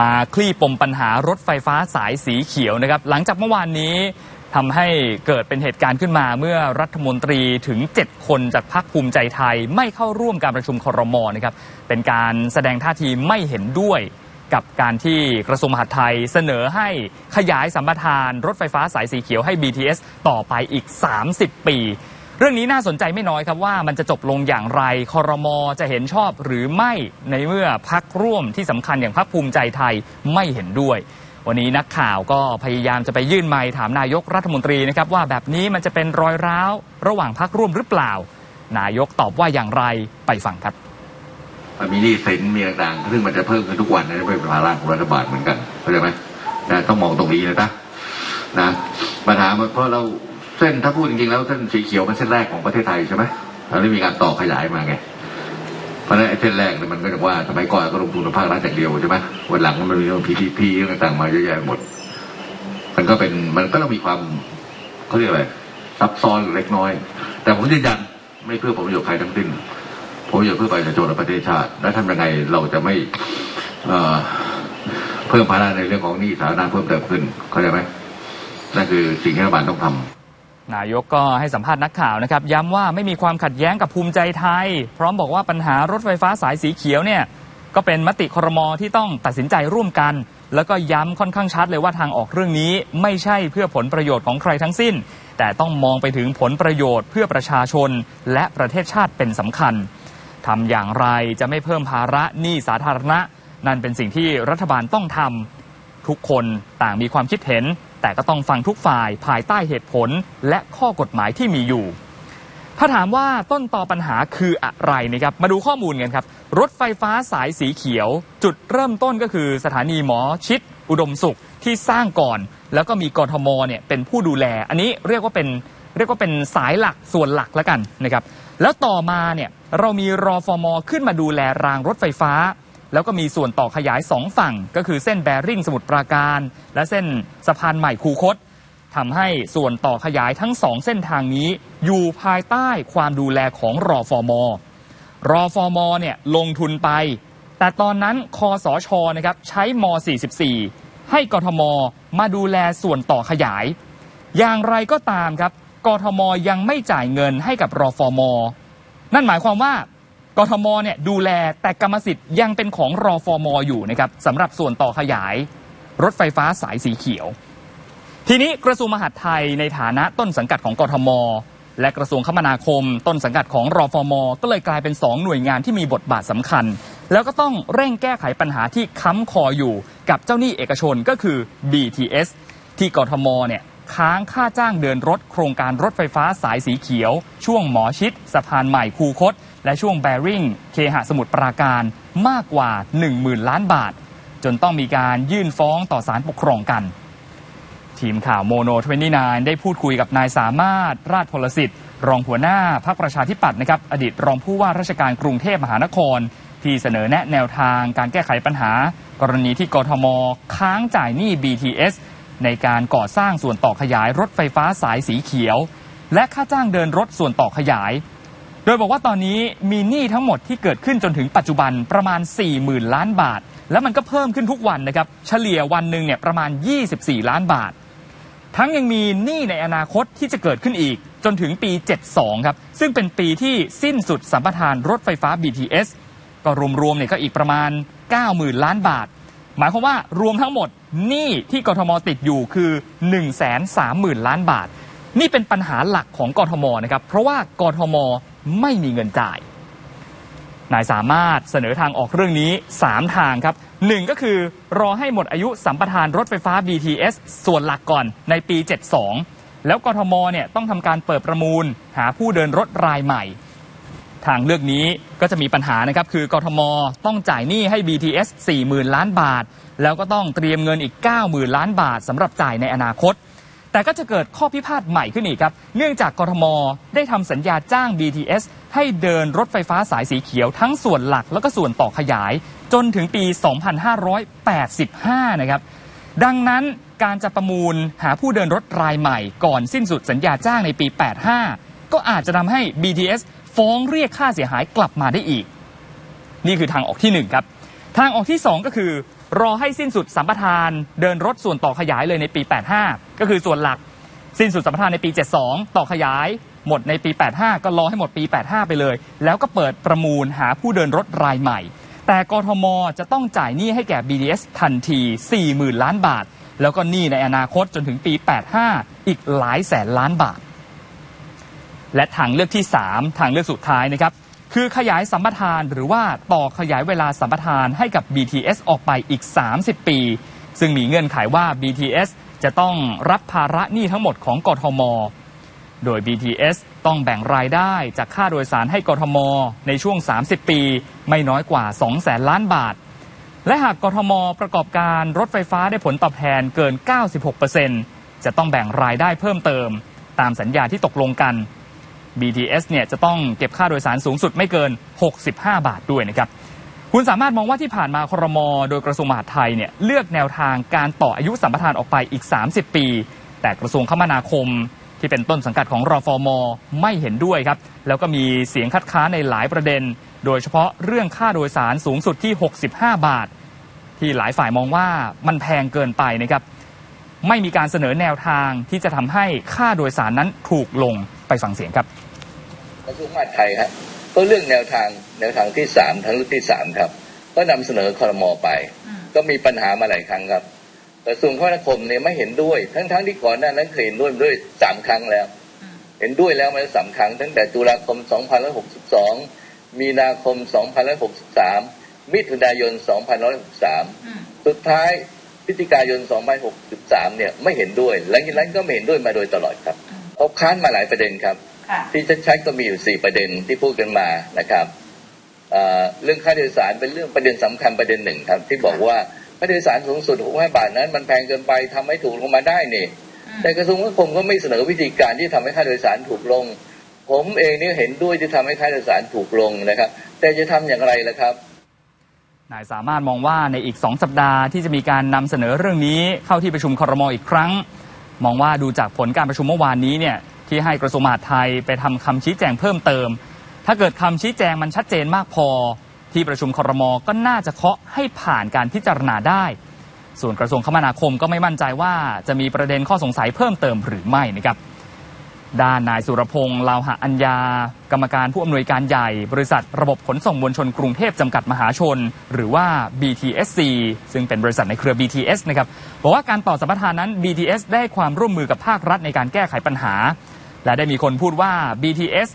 มาคลี่ปมปัญหารถไฟฟ้าสายสีเขียวนะครับ หลังจากเมื่อวานนี้ทำให้เกิดเป็นเหตุการณ์ขึ้นมาเมื่อรัฐมนตรีถึง 7 คนจากพรรคภูมิใจไทย ไม่เข้าร่วมการประชุมครมนะครับเป็นการแสดงท่าทีไม่เห็นด้วยกับการที่กระทรวงมหาดไทยเสนอให้ขยายสัมปทาน รถไฟฟ้าสายสีเขียวให้ BTS ต่อไปอีก 30 ปี รื่องนี้น่าสนใจไม่น้อยครับว่ามันจะจบลงอย่างไรคอรมอจะเห็นชอบหรือไม่ในเมื่อพักร่วมที่สำคัญอย่างพักภูมิใจไทยไม่เห็นด้วย วันนี้นักข่าวก็พยายามจะไปยื่นไมค์ถามนายกรัฐมนตรีนะครับว่าแบบนี้มันจะเป็นรอยร้าว ระหว่างพักร่วมหรือเปล่า นายกตอบว่าอย่างไรไปฟังครับมีหนี้สินมีต่างๆซึ่งมันจะเพิ่มขึ้นทุกวันนะเป็นภาระของรัฐบาลเหมือนกันเข้าใจไหมนะต้องมองตรงนี้นะนะนะปัญหามเพราะเรา ส้นถ้าพูดจริงๆแล้วเส้นสีเขียวเป็นเส้นแรกของประเทศไทยใช่ไหมเราได้มีการต่อขยายมาไง เพราะฉะนั้นไอ้เส้นแรกเนี่ยมันก็จะว่าสมัยก่อนก็ลงทุนในภาครัฐอย่างเดียวใช่ไหมวันหลังมันมีเรื่อง PPP เรื่องต่างๆมาเยอะแยะหมด มันก็เป็นมันก็ต้องมีความเขาเรียกอะไรซับซ้อนเล็กน้อย แต่ผมยืนยันไม่เพื่อผลประโยชน์ใครทั้งสิ้นผมอยากเพื่อประชาชนและประเทศชาติ และทำยังไงเราจะไม่เอ่อเพิ่มภาระในเรื่องของหนี้สาธารณะเพิ่มเติมขึ้นเข้าใจไหมนั่นคือสิ่งที่รัฐบาลต้องทำ นายกก็ให้สัมภาษณ์นักข่าวนะครับ ย้ำว่าไม่มีความขัดแย้งกับภูมิใจไทย พร้อมบอกว่าปัญหารถไฟฟ้าสายสีเขียวเนี่ยก็เป็นมติครมที่ต้องตัดสินใจร่วมกัน แล้วก็ย้ำค่อนข้างชัดเลยว่าทางออกเรื่องนี้ไม่ใช่เพื่อผลประโยชน์ของใครทั้งสิ้น แต่ต้องมองไปถึงผลประโยชน์เพื่อประชาชน และประเทศชาติเป็นสำคัญทำอย่างไรจะไม่เพิ่มภาระหนี้สาธารณะ นั่นเป็นสิ่งที่รัฐบาลต้องทำทุกคนต่างมีความคิดเห็น แต่ก็ต้องฟังทุกฝ่ายภายใต้เหตุผลและข้อกฎหมายที่มีอยู่ ถ้าถามว่าต้นต่อปัญหาคืออะไรนะครับมาดูข้อมูลกันครับ รถไฟฟ้าสายสีเขียว จุดเริ่มต้นก็คือสถานีหมอชิด อุดมสุขที่สร้างก่อน แล้วก็มีกรทมเนี่ยเป็นผู้ดูแล อันนี้เรียกว่าเป็นเรียกว่าเป็นสายหลักส่วนหลักแล้วกันนะครับแล้วต่อมาเนี่ยเรามีรอฟอมอขึ้นมาดูแลรางรถไฟฟ้า แล้วก็มีส่วนต่อขยาย 2 ฝั่ง ก็คือเส้นแบริ่งสมุทรปราการ และเส้นสะพานใหม่คูคตทำให้ส่วนต่อขยายทั้ง2เส้นทางนี้ อยู่ภายใต้ความดูแลของรอฟอมอรอฟอมอเนี่ยลงทุนไป แต่ตอนนั้นคอสชนะครับใช้ม 44 ให้กทมมาดูแลส่วนต่อขยาย อย่างไรก็ตามครับกทมยังไม่จ่ายเงินให้กับรอฟอมอนั่นหมายความว่า กทมเนี่ยดูแลแต่กรรมสิทธิ์ยังเป็นของรอฟอมอยู่นะครับสำหรับส่วนต่อขยาย รถไฟฟ้าสายสีเขียว ทีนี้กระทรวงมหาดไทยในฐานะต้นสังกัดของกทม และกระทรวงคมนาคม ต้นสังกัดของรอฟอมก็เลยกลายเป็น 2 หน่วยงานที่มีบทบาทสำคัญ แล้วก็ต้องเร่งแก้ไขปัญหาที่ค้ำคออยู่ กับเจ้าหนี้เอกชนก็คือ BTS ที่กทมเนี่ยค้างค่าจ้างเดินรถ โครงการรถไฟฟ้าสายสีเขียว ช่วงหมอชิดสะพานใหม่คูคต และช่วงแบริ่งเคหะสมุทรปราการมากกว่า 10,000 ล้านบาท จนต้องมีการยื่นฟ้องต่อศาลปกครองกัน ทีมข่าวโมโน29 ได้พูดคุยกับนายสามารถราชพลสิทธิ์ รองหัวหน้าพรรคประชาธิปัตย์นะครับอดีตรองผู้ว่าราชการกรุงเทพมหานคร ที่เสนอแนะแนวทางการแก้ไขปัญหา กรณีที่กทม ค้างจ่ายหนี้ BTS ในการก่อสร้างส่วนต่อขยายรถไฟฟ้าสายสีเขียว และค่าจ้างเดินรถส่วนต่อขยาย โดยบอกว่าตอนนี้มีหนี้ทั้งหมดที่เกิดขึ้นจนถึงปัจจุบันประมาณ 40,000 ล้านบาท แล้วมันก็เพิ่มขึ้นทุกวันนะครับ เฉลี่ยวันหนึ่งเนี่ยประมาณ 24 ล้านบาท ทั้งยังมีหนี้ในอนาคตที่จะเกิดขึ้นอีกจนถึงปี 72 ครับ ซึ่งเป็นปีที่สิ้นสุดสัมปทานรถไฟฟ้า BTS ก็รวมๆเนี่ยก็อีกประมาณ 90,000 ล้านบาท หมายความว่ารวมทั้งหมดหนี้ที่กทมติดอยู่คือ 130,000 ล้านบาท นี่เป็นปัญหาหลักของกทมนะครับ เพราะว่ากทม ไม่มีเงินจ่าย นายสามารถเสนอทางออกเรื่องนี้ 3 ทางครับหนึ่งก็คือรอให้หมดอายุสัมปทานรถไฟฟ้า BTS ส่วนหลักก่อนในปี 72 แล้วกทมเนี่ยต้องทำการเปิดประมูล หาผู้เดินรถรายใหม่ ทางเลือกนี้ก็จะมีปัญหานะครับ คือกทมต้องจ่ายหนี้ให้ BTS 40,000 ล้านบาท แล้วก็ต้องเตรียมเงินอีก 90,000 ล้านบาทสำหรับจ่ายในอนาคต แต่ก็จะเกิดข้อพิพาทใหม่ขึ้นอีกครับ เนื่องจากกรทมได้ทำสัญญาจ้าง BTS ให้เดินรถไฟฟ้าสายสีเขียวทั้งส่วนหลักแล้วก็ส่วนต่อขยาย จนถึงปี 2585 นะครับ ดังนั้นการจะประมูลหาผู้เดินรถรายใหม่ก่อนสิ้นสุดสัญญาจ้างในปี 85 ก็อาจจะทำให้ BTS ฟ้องเรียกค่าเสียหายกลับมาได้อีก นี่คือทางออกที่ 1 ครับ ทางออกที่ 2 ก็คือ รอให้สิ้นสุดสัมปทานเดินรถส่วนต่อขยายเลยในปี 85 ก็คือส่วนหลักสิ้นสุดสัมปทานในปี 72 ต่อขยาย หมดในปี 85 ก็รอให้หมดปี 85 ไปเลย แล้วก็เปิดประมูลหาผู้เดินรถรายใหม่ แต่กทมจะต้องจ่ายหนี้ให้แก่ BDS ทันที 40,000 ล้านบาท แล้วก็หนี้ในอนาคตจนถึงปี 85 อีกหลายแสนล้านบาท และทางเลือกที่ 3 ทางเลือกสุดท้ายนะครับ คือขยายสัมปทานหรือว่าต่อขยายเวลาสัมปทานให้กับ BTS ออกไปอีก 30 ปี ซึ่งมีเงื่อนไขว่า BTS จะต้องรับภาระหนี้ทั้งหมดของกทม โดย BTS ต้องแบ่งรายได้จากค่าโดยสารให้กทม ในช่วง 30 ปี ไม่น้อยกว่า 2 แสนล้านบาท และหากกทม ประกอบการรถไฟฟ้าได้ผลตอบแทนเกิน 96%จะต้องแบ่งรายได้เพิ่มเติม ตามสัญญาที่ตกลงกัน BTS เนี่ยจะต้องเก็บค่าโดยสารสูงสุดไม่เกิน 65 บาทด้วยนะครับคุณสามารถมองว่าที่ผ่านมาครม โดยกระทรวงมหาดไทยเนี่ยเลือกแนวทางการต่ออายุสัมปทานออกไปอีก 30 ปี แต่กระทรวงคมนาคม ที่เป็นต้นสังกัดของรอฟอมไม่เห็นด้วยครับ แล้วก็มีเสียงคัดค้านในหลายประเด็น โดยเฉพาะเรื่องค่าโดยสารสูงสุดที่ 65 บาท ที่หลายฝ่ายมองว่ามันแพงเกินไปนะครับไม่มีการเสนอแนวทางที่จะทำให้ค่าโดยสารนั้นถูกลง ไปฟังเสียงครับกระทรวงมหาดไทยครับก็เรื่องแนวทางแนวทางที่สามทางเลือกที่สามครับ ก็นำเสนอคอรมอไป ก็มีปัญหามาหลายครั้งครับกระทรวงคมนาคมเนี่ยไม่เห็นด้วย ทั้งๆทที่ก่อนหน้านั้นเคยเห็นด้วยมาด้วยสามครั้งแล้ว เห็นด้วยแล้วมาแล้วสามครั้ง ตั้งแต่ตุลาคม 2562 มีนาคม 2563 มิถุนายน 2563 สุดท้ายพฤศจิกายน 2563 เนี่ยไม่เห็นด้วย หลังจากนั้นก็ไม่เห็นด้วยมาโดยตลอดครับ เขาค้านมาหลายประเด็นครับค่ะที่ชัดๆก็มีอยู่สี่ประเด็นที่พูดกันมานะครับเอ่อเรื่องค่าโดยสารเป็นเรื่องประเด็นสำคัญประเด็นหนึ่งครับ ที่บอกว่าค่าโดยสารสูงสุด65บาทนั้น มันแพงเกินไปทำให้ถูกลงมาได้นี่ แต่กระทรวงคมนาคมก็ไม่เสนอวิธีการที่ทำให้ค่าโดยสารถูกลง ผมเองเนี่ยเห็นด้วยที่ทำให้ค่าโดยสารถูกลงนะครับ แต่จะทำอย่างไรล่ะครับนายสามารถมองว่าในอีก 2 สัปดาห์ที่จะมีการนำเสนอเรื่องนี้เข้าที่ประชุมครมอีกครั้ง มองว่าดูจากผลการประชุมเมื่อวานนี้เนี่ยที่ให้กระทรวงมหาดไทยไปทำคำชี้แจงเพิ่มเติม ถ้าเกิดคำชี้แจงมันชัดเจนมากพอ ที่ประชุมครมก็น่าจะเคาะให้ผ่านการพิจารณาได้ ส่วนกระทรวงคมนาคมก็ไม่มั่นใจว่าจะมีประเด็นข้อสงสัยเพิ่มเติมหรือไม่นะครับ ด้านนายสุรพงษ์ลาวหะอัญญา กรรมการผู้อำนวยการใหญ่ บริษัทระบบขนส่งมวลชนกรุงเทพจำกัดมหาชน หรือว่า BTSC ซึ่งเป็นบริษัทในเครือ BTS นะครับบอกว่าการต่อสัมปทานนั้น BTS ได้ความร่วมมือกับภาครัฐในการแก้ไขปัญหา และได้มีคนพูดว่า BTS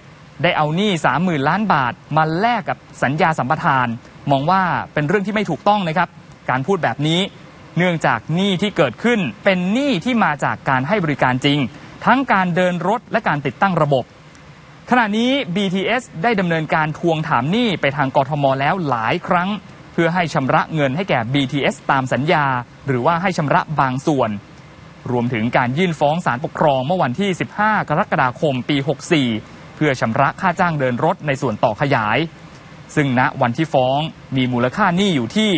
ได้เอาหนี้30,000 ล้านบาท มาแลกกับสัญญาสัมปทาน มองว่าเป็นเรื่องที่ไม่ถูกต้องนะครับการพูดแบบนี้เนื่องจากหนี้ที่เกิดขึ้นเป็นหนี้ที่มาจากการให้บริการจริง ทั้งการเดินรถและการติดตั้งระบบ ขณะนี้ BTS ได้ดำเนินการทวงถามหนี้ไปทางกทมแล้วหลายครั้ง เพื่อให้ชำระเงินให้แก่ BTS ตามสัญญา หรือว่าให้ชำระบางส่วน รวมถึงการยื่นฟ้องศาลปกครองเมื่อวันที่ 15 กรกฎาคมปี 64 เพื่อชำระค่าจ้างเดินรถในส่วนต่อขยาย ซึ่งณวันที่ฟ้องมีมูลค่าหนี้อยู่ที่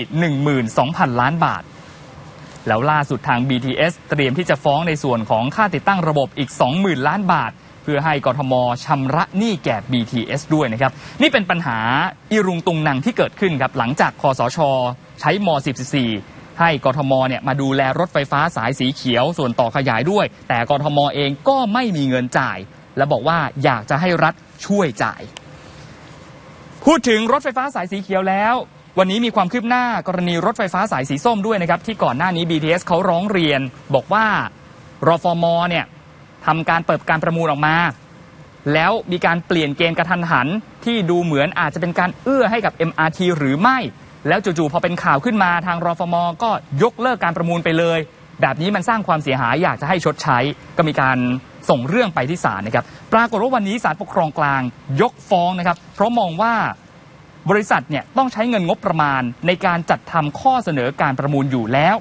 12,000 ล้านบาท แล้วล่าสุดทาง BTS เตรียมที่จะฟ้องในส่วนของค่าติดตั้งระบบอีก 20,000 ล้านบาท เพื่อให้กทมชำระหนี้แก่ BTS ด้วยนะครับ นี่เป็นปัญหาอีรุงตุงนังที่เกิดขึ้นครับหลังจากคอสช ใช้ม .44 ให้กทมเนี่ยมาดูแลรถไฟฟ้าสายสีเขียวส่วนต่อขยายด้วย แต่กทมเองก็ไม่มีเงินจ่าย และบอกว่าอยากจะให้รัฐช่วยจ่าย พูดถึงรถไฟฟ้าสายสีเขียวแล้ว วันนี้มีความคืบหน้ากรณีรถไฟฟ้าสายสีส้มด้วยนะครับที่ก่อนหน้านี้ BTS เขาร้องเรียน บอกว่ารอฟมเนี่ยทำการเปิดการประมูลออกมา แล้วมีการเปลี่ยนเกณฑ์กระทันหัน ที่ดูเหมือนอาจจะเป็นการเอื้อให้กับ MRT หรือไม่ แล้วจู่ๆพอเป็นข่าวขึ้นมาทางรอฟมก็ยกเลิกการประมูลไปเลย แบบนี้มันสร้างความเสียหายอยากจะให้ชดใช้ก็มีการส่งเรื่องไปที่ศาลนะครับปรากฏว่าวันนี้ศาลปกครองกลางยกฟ้องนะครับเพราะมองว่า บริษัทเนี่ยต้องใช้เงินงบประมาณในการจัดทำข้อเสนอการประมูลอยู่แล้ว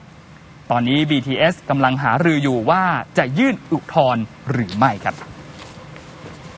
ตอนนี้ BTS กำลังหารืออยู่ว่าจะยื่นอุทธรณ์หรือไม่ครับ